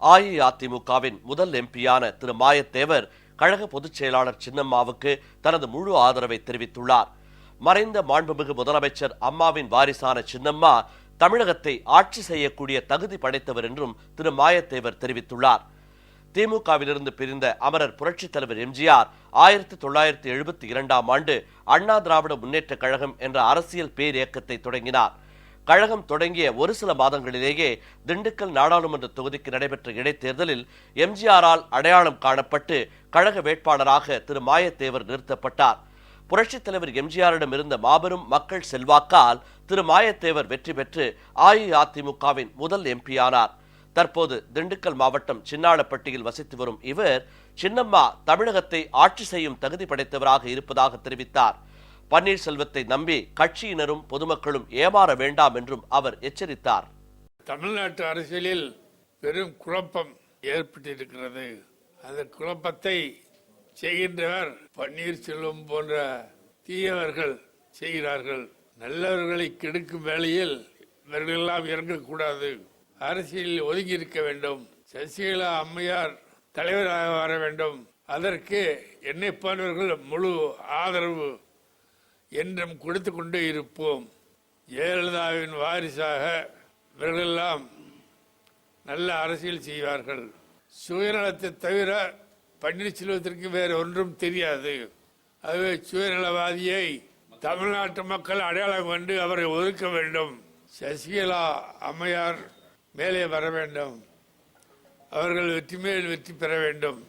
அஇஅதிமுகவின் முதல் எம்பியான திரு மாயத்தேவர் கழக பொதுச் செயலாளர் சின்னம்மாவுக்கு தனது முழு ஆதரவை தெரிவித்துள்ளார். மறைந்த மாண்புமிகு முதலமைச்சர் அம்மாவின் வாரிசான சின்னம்மா தமிழகத்தை ஆட்சி செய்யக்கூடிய தகுதி படைத்தவர் என்றும் திரு மாயத்தேவர் தெரிவித்துள்ளார். திமுகவிலிருந்து பிரிந்த அமரர் புரட்சித் தலைவர் எம்ஜிஆர் ஆயிரத்தி தொள்ளாயிரத்தி எழுபத்தி இரண்டாம் ஆண்டு அண்ணா திராவிட முன்னேற்றக் கழகம் என்ற அரசியல் பேரியக்கத்தை தொடங்கினார். கழகம் தொடங்கிய ஒரு சில மாதங்களிலேயே திண்டுக்கல் நாடாளுமன்ற தொகுதிக்கு நடைபெற்ற இடைத்தேர்தலில் எம்ஜிஆரால் அடையாளம் காணப்பட்டு கழக வேட்பாளராக திரு மாயத்தேவர் நிறுத்தப்பட்டார். புரட்சித் தலைவர் எம்ஜிஆரிடம் இருந்த மாபெரும் மக்கள் செல்வாக்கால் திரு மாயத்தேவர் வெற்றி பெற்று அஇஅதிமுகவின் முதல் எம்பியானார். தற்போது திண்டுக்கல் மாவட்டம் சின்னாளப்பட்டியில் வசித்து வரும் இவர் சின்னம்மா தமிழகத்தை ஆட்சி செய்யும் தகுதி படைத்தவராக இருப்பதாக தெரிவித்தார். பன்னீர்செல்வத்தை நம்பி கட்சியினரும் பொதுமக்களும் ஏமாற வேண்டாம் என்றும் அவர் எச்சரித்தார். தமிழ்நாட்டு அரசியலில் பெரும் குழப்பம் ஏற்பட்டிருக்கிறது. அந்த குழப்பத்தை செய்கின்றவர் பன்னீர்செல்வம் போன்ற தீயவர்கள் செய்கிறார்கள். நல்லவர்களை கெடுக்கும் வேளையில் இவர்களெல்லாம் இறங்கக்கூடாது. அரசியலில் ஒதுங்கி இருக்க வேண்டும். சசிகலா அம்மையார் தலைவராக வர வேண்டும். அதற்கு என்னை போன்றவர்கள் முழு ஆதரவு என்றும் கொடுத்து கொண்டே இருப்போம். ஜெயலலிதாவின் வாரிசாக இவர்களெல்லாம் நல்ல அரசியல் செய்வார்கள். சுயநலத்தை தவிர பன்னீர்செல்வத்திற்கு வேறு ஒன்றும் தெரியாது. அதுவே சுயநலவாதியை தமிழ்நாட்டு மக்கள் அடையாளம் கண்டு அவரை ஒதுக்க வேண்டும். சசிகலா அம்மையார் மேலே வர வேண்டும். அவர்கள் வெற்றி மேல் வெற்றி பெற வேண்டும்.